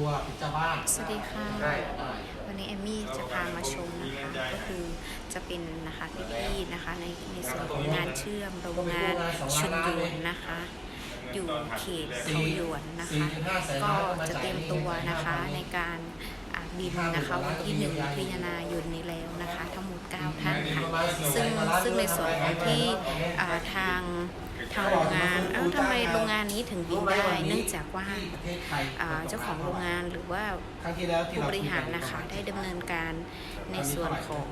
ตัวเป็นเจ้าบ้านสวัสดีค่ะได้ได้วันนี้เอมมี่จะพามาชมนะคะ ก็คือจะเป็นนะคะพี่ๆนะคะในในส่วนของงานเชื่อมโรงงานชุนยวนนะคะ อยู่เขตเขาหยวนนะคะ ก็จะเตรียมตัวนะคะในการอ่าบินนะคะวันที่หนึ่งพฤศจิกายนนี้แล้วนะคะ ทั้งหมด9ท่านค่ะซึ่งซึ่งในส่วนของที่อ่าทางทางโรงงานเอ้าทำไมโรง งานนี้ถึงบินได้ เนื่องจากว่าที่ประเทศไทยอ่าเจ้าของโรงงานหรือว่าครั้งที่แล้วที่ผู้เราบริหารนะคะได้ดำเนินการในส่วนของ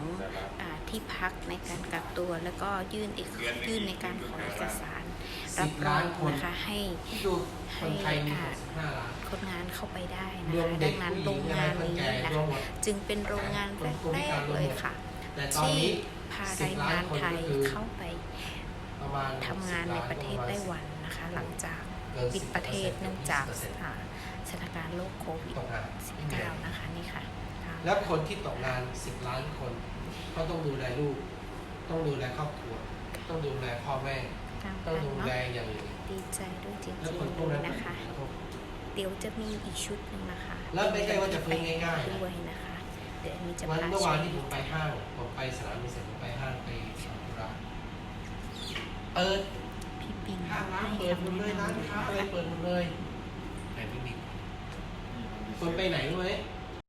อาที่พักในการกักตัวแล้วก็ยื่นเอกยื่นในการขอเอกสารรับรองนะคะให้ที่ดูคนไทยมี65ล้านคนงานเข้าไปได้รนะวมคะเด็ดักงนั้นผู้หโรญิงงอะไรงานคนนี้แก่นะรวมคะหมดจึงเป็นโรงงานแรกๆเลยค่ะแต่ตอนที่นี้พาแรงงานไทยเข้าไปประมาณทำงานในประเทศไต้หวันนะคะ หลังจากเกิน ปิดประเทศ10%เนื่องจากอ่าสถานการณ์โรคโควิดตกงาน19 นะคะนี่ค่ะ แล้วคนที่ตกงาน 10 ล้านคน ก็ต้องดูแลลูก ต้องดูแลครอบครัว ต้องดูแลพ่อแม่ ต้องดูแลอย่างอื่นดีใจด้วยจริงแล้วคนพวกๆเลนั้นยนะคะ เดี๋ยวจะมีอีกชุดหนึ่งนะคะ แล้วไม่ใช่ว่าจะฟื้นง่ายๆด้วยนะคะ เดี๋ยวมีจะวันพาเมื่อวานชที่ผมไปห้าง ผมไปสนามบินเสร็จผมไปห้างไปทำธุระเปิด พี่ปิงห้างร้านให้เปิดหมดเลยร้านค้าอะไรเปิดหมดเลยแต่ไม่มีคนไปไหนรู้ไหมค